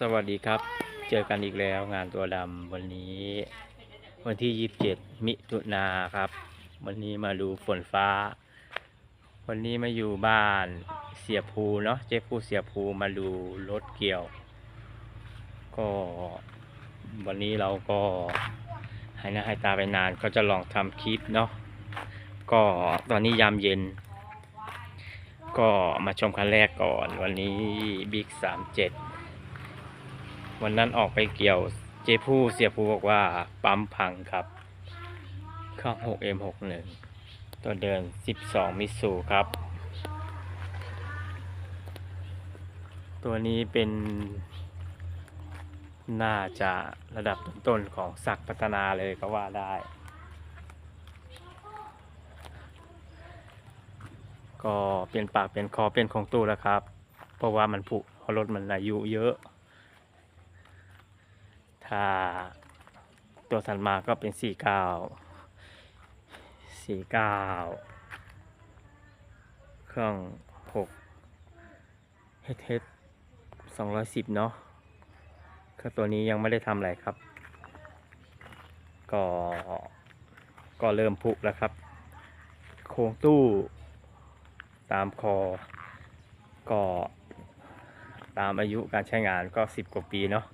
สวัสดีครับ เจอกันอีกแล้วงานตัวดำวันนี้ วันที่ 27 มิถุนาครับ วันนี้มาดูฝนฟ้า วันนี้มาอยู่บ้านเสียภูเนาะเจ๊ภูเสียภูมาดูรถเกี่ยว ก็วันนี้เราก็ให้หน้าให้ตาไปนานก็จะลองทำคลิปเนาะก็ตอนนี้ยามเย็น ก็มาชมคันแรกก่อน วันนี้บิ๊กสามเจ็ด วันนั้นออกไปเกี่ยวเจผู้เสียผู้บอกว่าปั๊มพังครับเครื่อง 6M61 ตัวเดิน 12 มิสูครับ ตัวนี้เป็นน่าจะระดับต้นๆของศักย์พัฒนาเลยก็ว่าได้ ก็เปลี่ยนปากเปลี่ยนคอเปลี่ยนของตู้แล้วครับ เพราะว่ามันผุเพราะรถมันอายุเยอะ ถ้าตัวถัดมาก็เป็น 49 49 เครื่อง 6 HH 210 เนาะก็ตัวนี้ยังไม่ได้ทำอะไรครับ ก็ ก็เริ่มผุแล้วครับ โครงตู้ตามคอ ก็ตามอายุการใช้งานก็ 10 กว่าปีเนาะ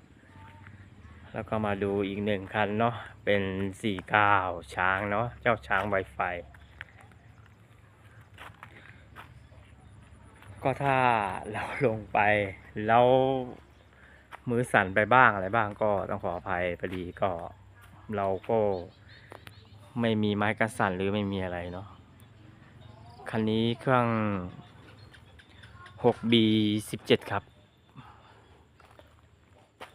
แล้วก็มาดูอีกหนึ่งคันเนาะเป็น49ช้างเนาะเจ้าช้าง Wi-Fi ก็ถ้าเราลงไปแล้วมือสั่นไปบ้างอะไรบ้างก็ต้องขออภัยพอดีก็เราก็ไม่มีไม้กันสั่นหรือไม่มีอะไรเนาะคันนี้เครื่อง 6B 17 ครับ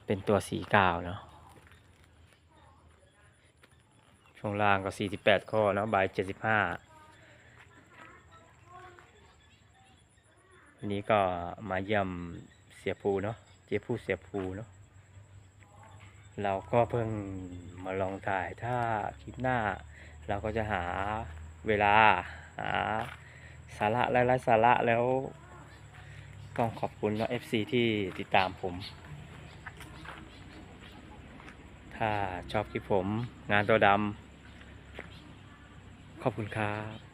เป็นตัว49เนาะช่วงล่างก็ 48 ข้อเนาะบาย 75วันนี้ก็มาเยี่ยมเสียภูเนาะเจ๊ผู้เสียภูเนาะเราก็เพิ่งมาลองถ่ายถ้าคลิปหน้า เราก็จะหาเวลาหาสาระไร้สาระแล้วต้องขอบคุณเนาะ FC ที่ติดตามผม ถ้าชอบคลิปผมงานตัวดำขอบคุณครับ